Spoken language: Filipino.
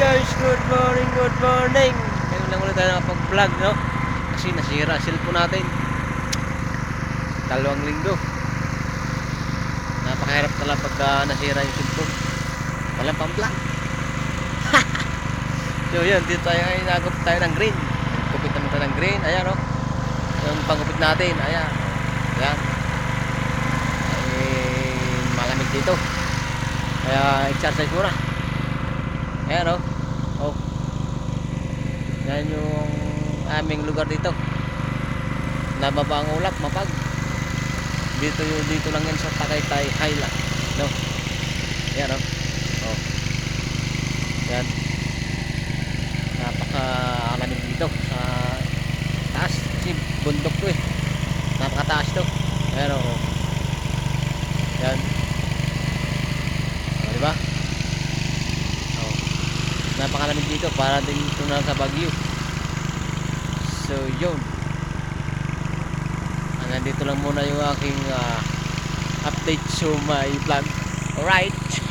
guys, good morning, good morning. Ngayon lang ulit tayo nakapag-vlog, no? Kasi nasira cellphone natin. Dalawang linggo. Napakahirap talaga pag ah, nasira yung cellphone. Walang pang-vlog. so yun, dito tayo ngayon nagupit tayo ng green. Gupit naman tayo ng green. Ayan, no? Yung panggupit natin, ayan. Ayan. Ay, malamig dito. Kaya exercise muna. Ayan o. Oh. Yan yung aming lugar dito. Nababa ang ulap, mapag. Dito yung dito lang yan sa Tagaytay Highland. No. Ayan o. Oh. Yan. Napaka-alamig dito sa taas. Kasi bundok to eh. Napakataas to. Ayan o. Oh. Yan. O, diba? Oh. Napakalamig dito para din ito na sa Baguio. So, yun. Ah, nandito lang muna yung aking ah, update sa my vlog. Alright.